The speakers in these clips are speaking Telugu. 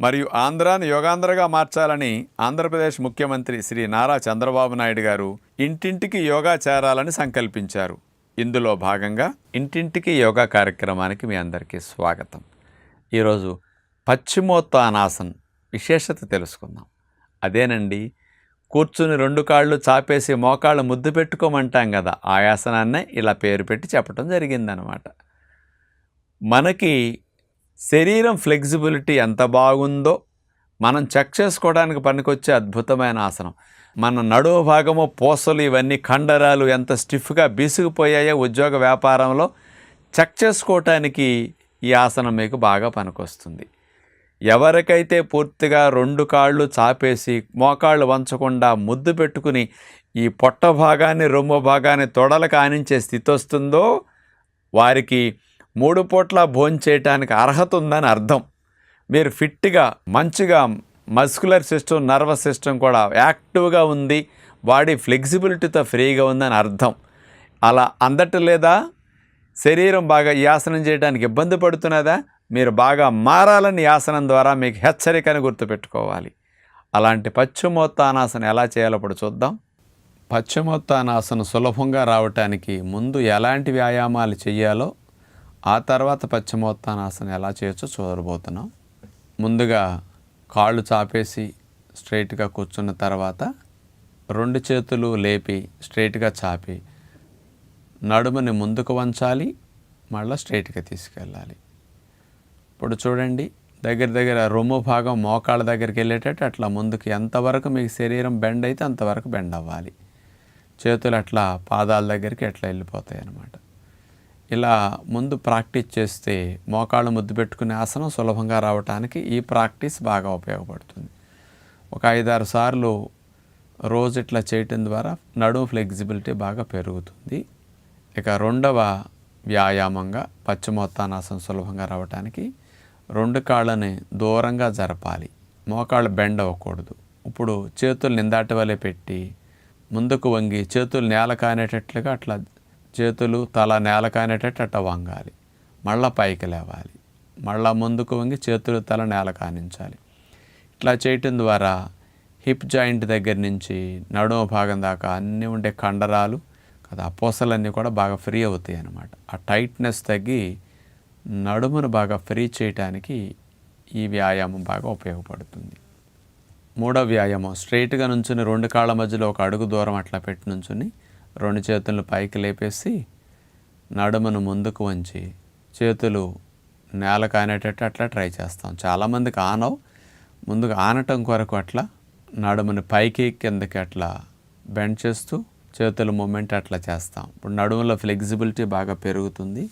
మరియు ఆంధ్రాను యోగాంధ్రగా మార్చాలని ఆంధ్రప్రదేశ్ ముఖ్యమంత్రి శ్రీ నారా చంద్రబాబు నాయుడు గారు ఇంటింటికి యోగా చేరాలని సంకల్పించారు. ఇందులో భాగంగా ఇంటింటికి యోగా కార్యక్రమానికి మీ అందరికీ స్వాగతం. ఈరోజు పశ్చిమోత్తానాసన్ విశేషత తెలుసుకుందాం. అదేనండి కూర్చుని రెండు కాళ్ళు చాపేసి మోకాళ్ళు ముద్దు పెట్టుకోమంటాం కదా ఆ ఆసనాన్నే ఇలా పేరు పెట్టి చెప్పడం జరిగిందనమాట. మనకి శరీరం ఫ్లెక్సిబిలిటీ ఎంత బాగుందో మనం చెక్ చేసుకోవడానికి పనికొచ్చే అద్భుతమైన ఆసనం. మన నడుము భాగము పూసలు ఇవన్నీ కండరాలు ఎంత స్టిఫ్గా బీసుకుపోయాయో ఉద్యోగ వ్యాపారంలో చెక్ చేసుకోవటానికి ఈ ఆసనం మీకు బాగా పనికొస్తుంది. ఎవరికైతే పూర్తిగా రెండు కాళ్ళు చాపేసి మోకాళ్ళు వంచకుండా ముద్దు పెట్టుకుని ఈ పొట్ట భాగాన్ని రొమ్ము భాగాన్ని తొడలకు ఆనించే స్థితి వస్తుందో వారికి మూడు పూట్ల భోంచేయటానికి అర్హత ఉందని అర్థం. మీరు ఫిట్గా మంచిగా మస్కులర్ సిస్టమ్ నర్వస్ సిస్టమ్ కూడా యాక్టివ్గా ఉంది బాడీ ఫ్లెక్సిబిలిటీతో ఫ్రీగా ఉందని అర్థం. అలా అందట లేదా? శరీరం బాగా ఈ ఆసనం చేయడానికి ఇబ్బంది పడుతున్నదా? మీరు బాగా మారాలని యాసనం ఆసనం ద్వారా మీకు హెచ్చరికని గుర్తుపెట్టుకోవాలి. అలాంటి పశ్చిమోత్తానాసన ఎలా చేయాలో ఇప్పుడు చూద్దాం. పశ్చిమోత్తానాసన సులభంగా రావటానికి ముందు ఎలాంటి వ్యాయామాలు చేయాలో ఆ తర్వాత పశ్చిమోత్తానాసనం ఎలా చేయొచ్చో చూడబోతున్నాం. ముందుగా కాళ్ళు చాపేసి స్ట్రైట్గా కూర్చున్న తర్వాత రెండు చేతులు లేపి స్ట్రైట్గా చాపి నడుముని ముందుకు వంచాలి మళ్ళీ స్ట్రైట్గా తీసుకెళ్ళాలి. ఇప్పుడు చూడండి దగ్గర దగ్గర రొమ్ము భాగం మోకాళ్ళ దగ్గరికి వెళ్ళేటట్టు అట్లా ముందుకు ఎంతవరకు మీకు శరీరం బెండ్ అయితే అంతవరకు బెండ్ అవ్వాలి. చేతులు అట్లా పాదాల దగ్గరికి అట్లా వెళ్ళిపోతాయి అన్నమాట ఇలా ముందు ప్రాక్టీస్ చేస్తే మోకాళ్ళు ముద్దు పెట్టుకునే ఆసనం సులభంగా రావడానికి ఈ ప్రాక్టీస్ బాగా ఉపయోగపడుతుంది. ఒక ఐదారు సార్లు రోజు ఇట్లా చేయటం ద్వారా నడుము ఫ్లెక్సిబిలిటీ బాగా పెరుగుతుంది. ఇక రెండవ వ్యాయామంగా పశ్చిమోత్తానాసనం సులభంగా రావడానికి రెండు కాళ్ళని దూరంగా జరపాలి. మోకాళ్ళు బెండ్ అవ్వకూడదు. ఇప్పుడు చేతులు నిందాటి వలె పెట్టి ముందుకు వంగి చేతులు నేల కానేటట్లుగా అట్లా చేతులు తల నేల కానేటట్టు అట్లా వంగాలి. మళ్ళా పైకి లేవాలి. మళ్ళా ముందుకు వంగి చేతులు తల నేల కానించాలి. ఇట్లా చేయటం ద్వారా హిప్ జాయింట్ దగ్గర నుంచి నడుమ భాగం దాకా అన్నీ ఉండే కండరాలు కదా ఆ పూసలన్నీ కూడా బాగా ఫ్రీ అవుతాయి అన్నమాట. ఆ టైట్నెస్ తగ్గి నడుమును బాగా ఫ్రీ చేయటానికి ఈ వ్యాయామం బాగా ఉపయోగపడుతుంది. మూడో వ్యాయామం స్ట్రైట్గా నుంచుని రెండు కాళ్ళ మధ్యలో ఒక అడుగు దూరం అట్లా పెట్టి నుంచుని రెండు చేతులను పైకి లేపేసి నడుమును ముందుకు వంచి చేతులు నేల కానేటట్టు అట్లా ట్రై చేస్తాం. చాలామందికి ఆనవు. ముందుకు ఆనటం కొరకు అట్లా నడుముని పైకి కిందకి అట్లా బెండ్ చేస్తూ చేతుల మూమెంట్ అట్లా చేస్తాం. ఇప్పుడు నడుములో ఫ్లెక్సిబిలిటీ బాగా పెరుగుతుంది.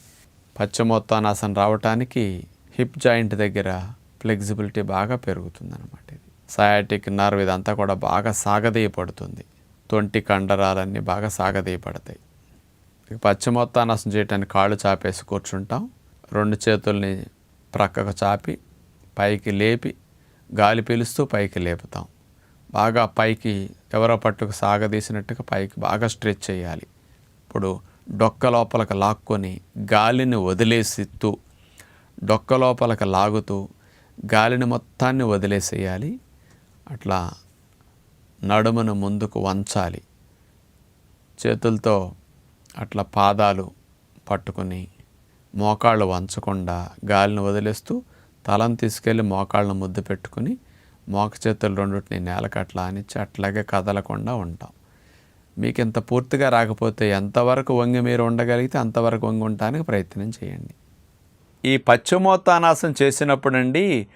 పశ్చిమోత్తానాసన రావటానికి హిప్ జాయింట్ దగ్గర ఫ్లెక్సిబిలిటీ బాగా పెరుగుతుంది అనమాట ఇది. సయాటిక్ నర్వ్ ఇదంతా కూడా బాగా సాగదీయపడుతుంది తొంటి కండరాలన్నీ బాగా సాగదీయపడతాయి ఇక పశ్చిమోత్తానాసనం చేయడానికి కాళ్ళు చాపేసి కూర్చుంటాం. రెండు చేతుల్ని ప్రక్కకు చాపి పైకి లేపి గాలి పీలుస్తూ పైకి లేపుతాం. బాగా పైకి ఎవరో పట్టుకు సాగదీసినట్టుగా పైకి బాగా స్ట్రెచ్ చేయాలి. ఇప్పుడు డొక్క లోపలికి లాక్కొని గాలిని వదిలేసిస్తూ డొక్క లోపలికి లాగుతూ గాలిని మొత్తాన్ని వదిలేసేయాలి. అట్లా నడుమును ముందుకు వంచాలి. చేతులతో అట్లా పాదాలు పట్టుకుని మోకాళ్ళు వంచకుండా గాలిని వదిలేస్తూ తలను తీసుకెళ్ళి మోకాళ్ళను ముద్దు పెట్టుకుని మోక చేతులు రెండింటిని నేలకు అట్లా అనిచ్చి అట్లాగే కదలకుండా ఉంటాం. మీకు ఇంత పూర్తిగా రాకపోతే ఎంతవరకు వంగి మీరు ఉండగలిగితే అంతవరకు వంగి ఉండటానికి ప్రయత్నం చేయండి. ఈ పశ్చిమోత్తానాసనం చేసినప్పుడండి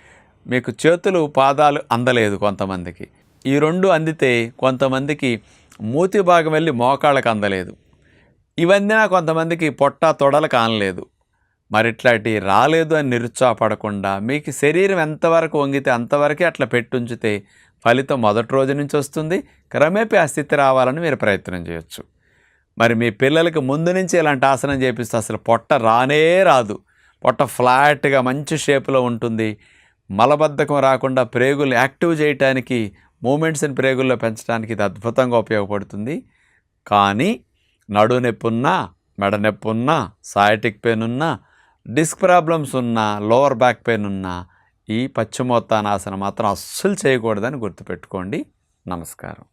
మీకు చేతులు పాదాలు అందలేదు కొంతమందికి. ఈ రెండు అందితే కొంతమందికి మూతి భాగం వెళ్ళి మోకాళ్ళకు అందలేదు. ఇవన్నీ కొంతమందికి పొట్ట తొడలకు ఆనలేదు. మరి ఇట్లాంటి రాలేదు అని నిరుత్సాహపడకుండా మీకు శరీరం ఎంతవరకు వంగితే అంతవరకే అట్లా పెట్టుంచితే ఫలితం మొదటి రోజు నుంచి వస్తుంది. క్రమేపీ ఆ స్థితి రావాలని మీరు ప్రయత్నం చేయొచ్చు. మరి మీ పిల్లలకి ముందు నుంచి ఇలాంటి ఆసనం చేపిస్తే అసలు పొట్ట రానే రాదు. పొట్ట ఫ్లాట్గా మంచి షేప్లో ఉంటుంది. మలబద్ధకం రాకుండా ప్రేగులు యాక్టివ్ చేయటానికి మూమెంట్స్ని ప్రేగుల్లో పెంచడానికి ఇది అద్భుతంగా ఉపయోగపడుతుంది. కానీ నడు మెడ నొప్పి ఉన్నా సాయటిక్ పెయిన్ ఉన్నా డిస్క్ ప్రాబ్లమ్స్ ఉన్నా లోవర్ బ్యాక్ పెయిన్ ఉన్నా ఈ పశ్చిమోత్తానాసనం మాత్రం అస్సలు చేయకూడదని గుర్తుపెట్టుకోండి. నమస్కారం.